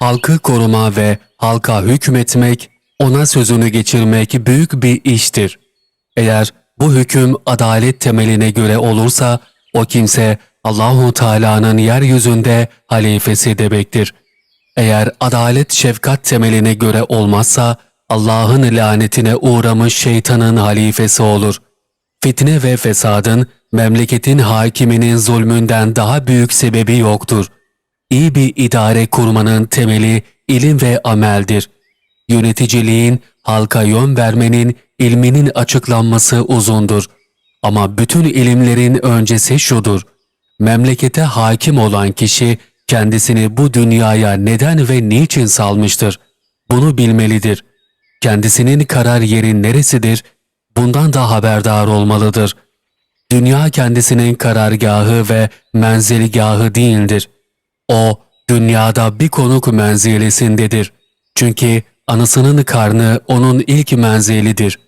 halkı koruma ve halka hükmetmek, ona sözünü geçirmek büyük bir iştir. Eğer bu hüküm adalet temeline göre olursa o kimse Allahu Teala'nın yeryüzünde halifesi demektir. Eğer adalet şefkat temeline göre olmazsa Allah'ın lanetine uğramış şeytanın halifesi olur. Fitne ve fesadın memleketin hakiminin zulmünden daha büyük sebebi yoktur. İyi bir idare kurmanın temeli ilim ve ameldir. Yöneticiliğin, halka yön vermenin, ilminin açıklanması uzundur. Ama bütün ilimlerin öncesi şudur. Memlekete hakim olan kişi kendisini bu dünyaya neden ve niçin salmıştır? Bunu bilmelidir. Kendisinin karar yeri neresidir? Bundan da haberdar olmalıdır. Dünya kendisinin karargahı ve menzilgahı değildir. O, dünyada bir konuk menzilesindedir. Çünkü anısının karnı onun ilk menzilidir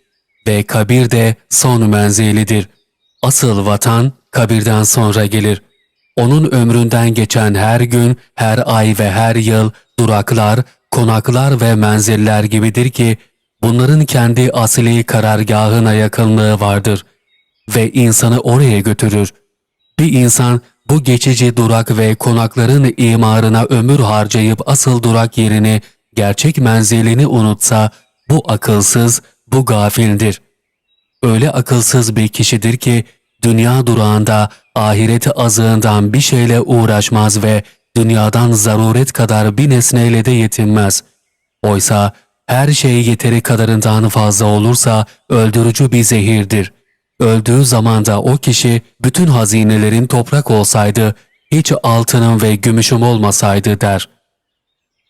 ve kabir de son menzilidir. Asıl vatan kabirden sonra gelir. Onun ömründen geçen her gün, her ay ve her yıl duraklar, konaklar ve menziller gibidir ki bunların kendi asli karargahına yakınlığı vardır ve insanı oraya götürür. Bir insan bu geçici durak ve konakların imarına ömür harcayıp asıl durak yerini, gerçek menzilini unutsa bu akılsız, bu gafildir. Öyle akılsız bir kişidir ki dünya durağında ahireti azığından bir şeyle uğraşmaz ve dünyadan zaruret kadar bir nesneyle de yetinmez. Oysa her şey yeteri kadarından fazla olursa öldürücü bir zehirdir. Öldüğü zaman da o kişi bütün hazinelerin toprak olsaydı, hiç altının ve gümüşüm olmasaydı der.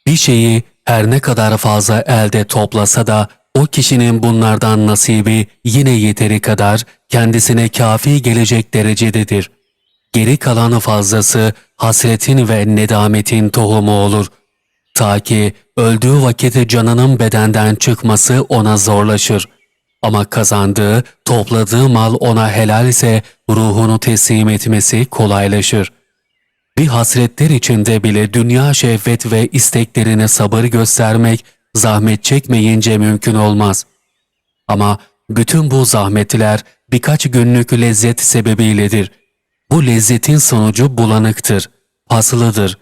Bir şeyi her ne kadar fazla elde toplasa da o kişinin bunlardan nasibi yine yeteri kadar kendisine kafi gelecek derecededir. Geri kalanı fazlası hasretin ve nedametin tohumu olur. Ta ki öldüğü vakit canının bedenden çıkması ona zorlaşır. Ama kazandığı, topladığı mal ona helal ise ruhunu teslim etmesi kolaylaşır. Bir hasretler içinde bile dünya şehvet ve isteklerine sabır göstermek, zahmet çekmeyince mümkün olmaz. Ama bütün bu zahmetler birkaç günlük lezzet sebebiyledir. Bu lezzetin sonucu bulanıktır, paslıdır.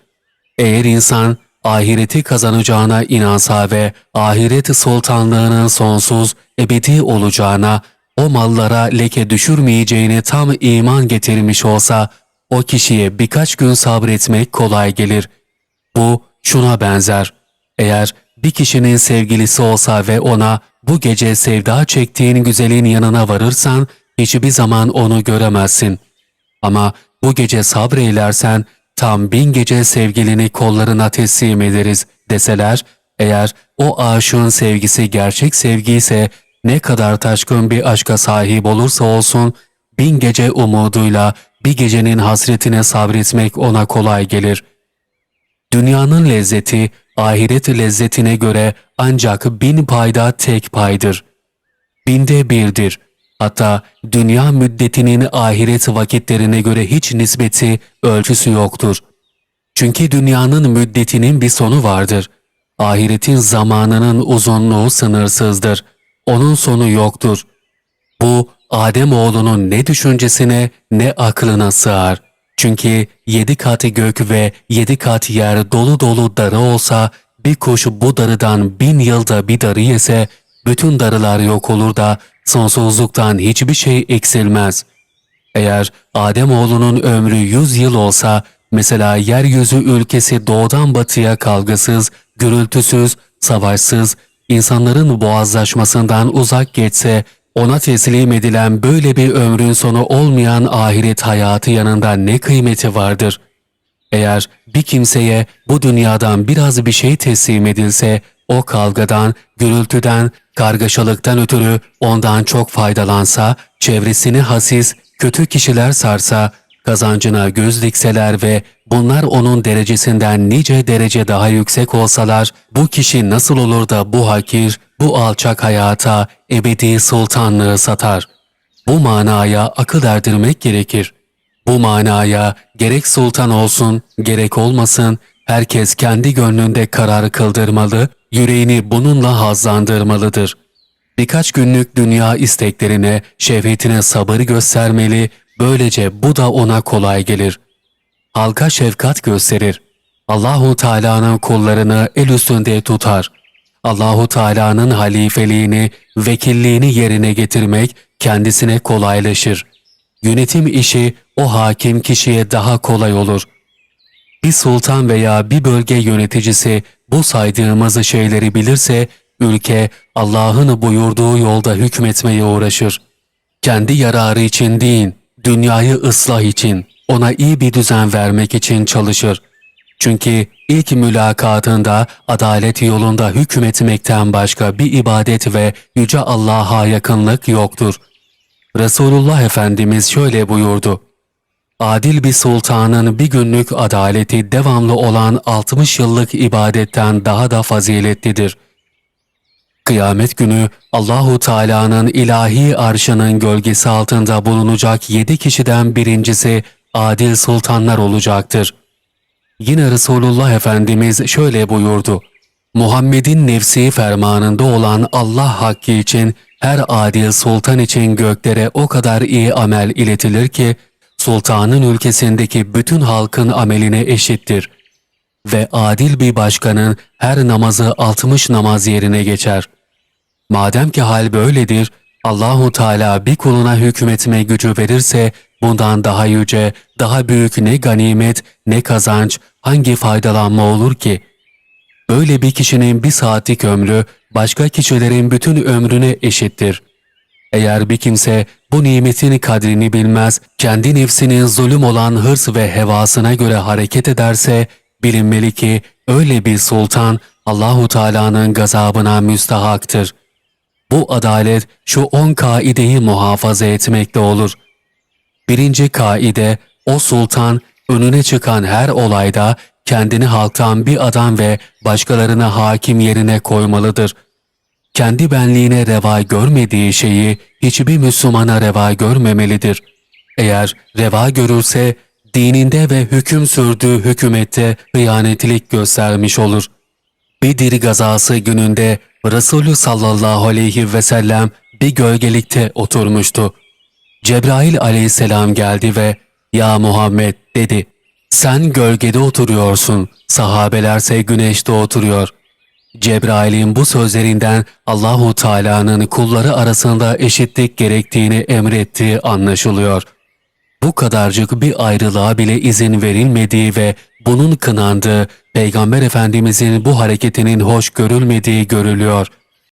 Eğer insan ahireti kazanacağına inansa ve ahiret sultanlığının sonsuz, ebedi olacağına, o mallara leke düşürmeyeceğine tam iman getirmiş olsa, o kişiye birkaç gün sabretmek kolay gelir. Bu şuna benzer. Eğer bir kişinin sevgilisi olsa ve ona bu gece sevda çektiğin güzelin yanına varırsan hiçbir zaman onu göremezsin. Ama bu gece sabreylersen tam bin gece sevgilini kollarına teslim ederiz deseler, eğer o aşığın sevgisi gerçek sevgi ise ne kadar taşkın bir aşka sahip olursa olsun, bin gece umuduyla bir gecenin hasretine sabretmek ona kolay gelir. Dünyanın lezzeti ahiret lezzetine göre ancak bin payda tek paydır. Binde birdir. Hatta dünya müddetinin ahiret vakitlerine göre hiç nispeti, ölçüsü yoktur. Çünkü dünyanın müddetinin bir sonu vardır. Ahiretin zamanının uzunluğu sınırsızdır. Onun sonu yoktur. Bu Adem oğlunun ne düşüncesine ne aklına sığar. Çünkü yedi kat gök ve yedi kat yer dolu dolu darı olsa bir kuş bu darıdan bin yılda bir darı yese bütün darılar yok olur da sonsuzluktan hiçbir şey eksilmez. Eğer Adem oğlunun ömrü yüz yıl olsa mesela yeryüzü ülkesi doğudan batıya kavgasız, gürültüsüz, savaşsız, insanların boğazlaşmasından uzak geçse ona teslim edilen böyle bir ömrün sonu olmayan ahiret hayatı yanında ne kıymeti vardır? Eğer bir kimseye bu dünyadan biraz bir şey teslim edilse, o kavgadan, gürültüden, kargaşalıktan ötürü ondan çok faydalansa, çevresini hasis, kötü kişiler sarsa, kazancına göz dikseler ve bunlar onun derecesinden nice derece daha yüksek olsalar, bu kişi nasıl olur da bu hakir, bu alçak hayata ebedi sultanlığı satar? Bu manaya akıl erdirmek gerekir. Bu manaya gerek sultan olsun, gerek olmasın, herkes kendi gönlünde karar kıldırmalı, yüreğini bununla hazlandırmalıdır. Birkaç günlük dünya isteklerine, şehvetine sabır göstermeli, böylece bu da ona kolay gelir. Halka şefkat gösterir. Allahu Teala'nın kullarını el üstünde tutar. Allahu Teala'nın halifeliğini, vekilliğini yerine getirmek kendisine kolaylaşır. Yönetim işi o hakim kişiye daha kolay olur. Bir sultan veya bir bölge yöneticisi bu saydığımız şeyleri bilirse ülke Allah'ın buyurduğu yolda hükmetmeye uğraşır. Kendi yararı için değil, dünyayı ıslah için, ona iyi bir düzen vermek için çalışır. Çünkü ilk mülakatında adalet yolunda hükmetmekten başka bir ibadet ve yüce Allah'a yakınlık yoktur. Resulullah Efendimiz şöyle buyurdu. Adil bir sultanın bir günlük adaleti devamlı olan 60 yıllık ibadetten daha da faziletlidir. Kıyamet günü Allahu Teala'nın ilahi arşının gölgesi altında bulunacak yedi kişiden birincisi adil sultanlar olacaktır. Yine Resulullah Efendimiz şöyle buyurdu. Muhammed'in nefsi fermanında olan Allah hakkı için her adil sultan için göklere o kadar iyi amel iletilir ki sultanın ülkesindeki bütün halkın ameline eşittir ve adil bir başkanın her namazı 60 namaz yerine geçer. Madem ki hal böyledir, Allahu Teala bir kuluna hükmetme gücü verirse bundan daha yüce, daha büyük ne ganimet, ne kazanç, hangi faydalanma olur ki? Böyle bir kişinin bir saatlik ömrü başka kişilerin bütün ömrüne eşittir. Eğer bir kimse bu nimetin kadrini bilmez, kendi nefsinin zulüm olan hırs ve hevasına göre hareket ederse, bilinmeli ki öyle bir sultan Allahu Teala'nın gazabına müstahaktır. Bu adalet şu on kaideyi muhafaza etmekte olur. Birinci kaide, o sultan önüne çıkan her olayda kendini halktan bir adam ve başkalarını hakim yerine koymalıdır. Kendi benliğine reva görmediği şeyi hiçbir Müslümana reva görmemelidir. Eğer reva görürse dininde ve hüküm sürdüğü hükümette hıyanetlik göstermiş olur. Bedir gazası gününde Resulü sallallahu aleyhi ve sellem bir gölgelikte oturmuştu. Cebrail aleyhisselam geldi ve ''Ya Muhammed'' dedi. ''Sen gölgede oturuyorsun, sahabelerse güneşte oturuyor.'' Cebrail'in bu sözlerinden Allahu Teala'nın kulları arasında eşitlik gerektiğini emrettiği anlaşılıyor. Bu kadarcık bir ayrılığa bile izin verilmediği ve bunun kınandığı, Peygamber Efendimizin bu hareketinin hoş görülmediği görülüyor.